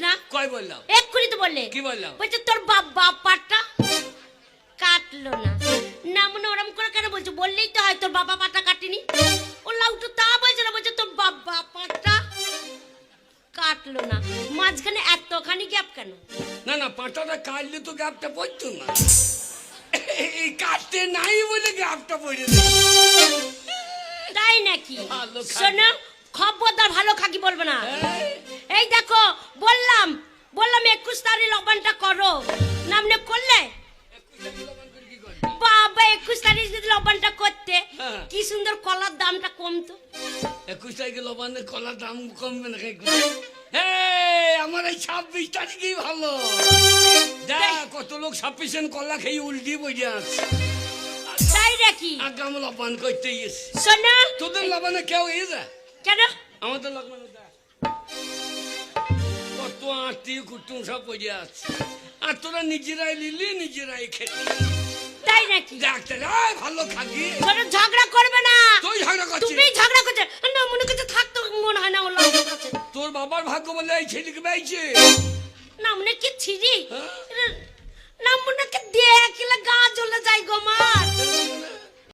বললাম? এক্ষুনি তো বললে। কি বললাম? বলছে তোর বাপ বাপাটা কাটলো না। না মনে ওরম করে কেন বলছো? বললেই তো হয় তোর বাবা পাটা কাটেনি। ও লাউটু তা বলছে না বলছে তোর বাপ বাপাটা কাটলো না। মাঝখানে এতখানি গ্যাপ কেন? না না পাটাটা কাটলে তো গ্যাপটা পড়তো না। এই কাটতে নাই বলে গ্যাপটা পড়ে। তাই নাকি। শোনো খবরদার ভালো খাকি বলবে না। এই, এই দেখো বললাম বললাম একুশ তারিখ লবণটা করো। নামনে করলে? বাবা একুশ তারিখ যদি লবণটা করতে হ্যাঁ। কি সুন্দর কলার দামটা কমতো। একুশ তারিখে লবণের কলার দাম কমবে না আমার এই ছাব্বিশ তারিখেই ভালো। দেখ কত লোক সাফিসিয়েন্ট কলা খেয়ে উল্টি বসে আছে। তাই নাকি? আগাম লবণ করতে গেছে। শোনো। তোদের লবণে কেউ এ যায় কেন? আমাদের লবণে বাতি কুটুম সব পড়ে আছে আর তোরা নিজেরাই লিলি নিজেরাই খেলি। তাই নাকি? ডাক্তার আয় ভালো ঝগড়া করবে না। তুই ঝগড়া করছিস? তুমি ঝগড়া করছিস না মনে করতে থাক তো মন হয় না তোর বাবার ভাগ্য বলে এই ছেলেকে না মনে কি ছিরি? হ্যাঁ? না মনে কি দেখলে গা জ্বলে যায় গো মা।